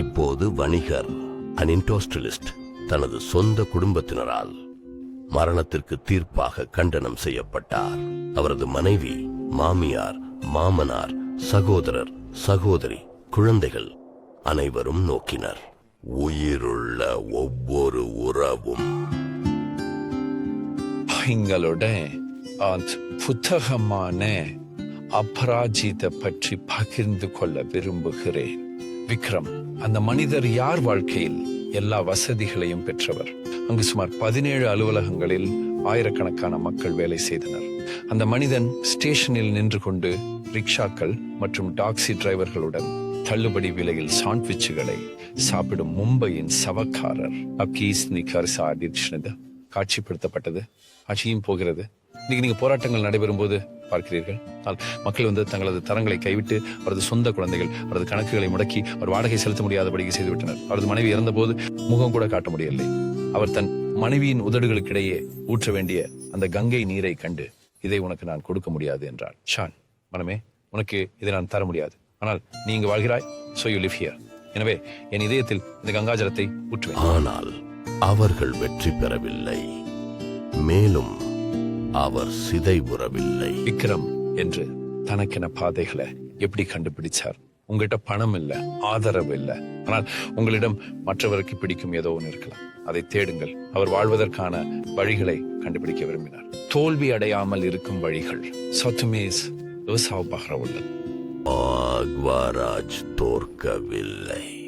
இப்போது வணிகர் அனின்டோஸ்டலிஸ்ட் தனது சொந்த குடும்பத்தினரால் மரணத்திற்கு தீர்ப்பாக கண்டனம் செய்யப்பட்டார். அவரது மனைவி மாமியார் மாமனார் சகோதரர் சகோதரி குழந்தைகள் அனைவரும் நோக்கினர். உயிருள்ள ஒவ்வொரு உறவும் எங்களோட புத்தகமான அபராஜித பற்றி பகிர்ந்து கொள்ள விரும்புகிறேன். விக்ரம் அந்த மனிதர் யார் வாழ்க்கையில் எல்லா வசதிகளையும் பெற்றவர்? அங்கு சுமார் பதினேழு அலுவலகங்களில் ஆயிரக்கணக்கான மக்கள் வேலை செய்தனர். அந்த மனிதன் ஸ்டேஷனில் நின்று கொண்டு ரிக்ஷாக்கள் மற்றும் டாக்ஸி டிரைவர்களுடன் தள்ளுபடி விலையில் சாண்ட்விச்சுகளை சாப்பிடும் மும்பையின் சவக்காரர் அக்கீஸ் நிகர் சாடிச்சினது காட்சிப்படுத்தப்பட்டது. ஆட்சியும் போகிறது. இன்னைக்கு நீங்க போராட்டங்கள் நடைபெறும் போது பார்க்கிறீர்கள். ஆனால் மக்கள் வந்து தங்களது தரங்களை கைவிட்டு அவரது சொந்த குழந்தைகள் அவரது கணக்குகளை முடக்கி அவர் வாடகை செலுத்த முடியாதபடிக்கு செய்துவிட்டனர். அவரது மனைவி இறந்தபோது முகம் கூட காட்ட முடியவில்லை. அவர் தன் மனைவியின் உதடுகளுக்கிடையே ஊற்ற வேண்டிய அந்த கங்கை நீரை கண்டு இதை உனக்கு நான் கொடுக்க முடியாது என்றார் ஷான் மனமே உனக்கு இதை நான் தர முடியாது. ஆனால் நீ இங்கு வாழ்கிறாய் சோ யூ லிவ் ஹியர் எனவே என் இதயத்தில் இந்த கங்காஜலத்தை ஊற்றுவேன். ஆனால் அவர்கள் வெற்றி பெறவில்லை. மேலும் அவர் சிதைவுறவில்லை விக்ரம் என்று தனக்கென பாதைகளை எப்படி கண்டுபிடிச்சார்? உங்ககிட்ட பணம் இல்ல ஆதரவு இல்ல. ஆனால் உங்களிடம் மற்றவருக்கு பிடிக்கும் ஏதோ ஒன்று இருக்கலாம். அதை தேடுங்கள். அவர் வாழ்வதற்கான வழிகளை கண்டுபிடிக்க விரும்பினார். தோல்வி அடையாமல் இருக்கும் வழிகள். சத்துமேஸ் உள்ளது. தோற்கவில்லை.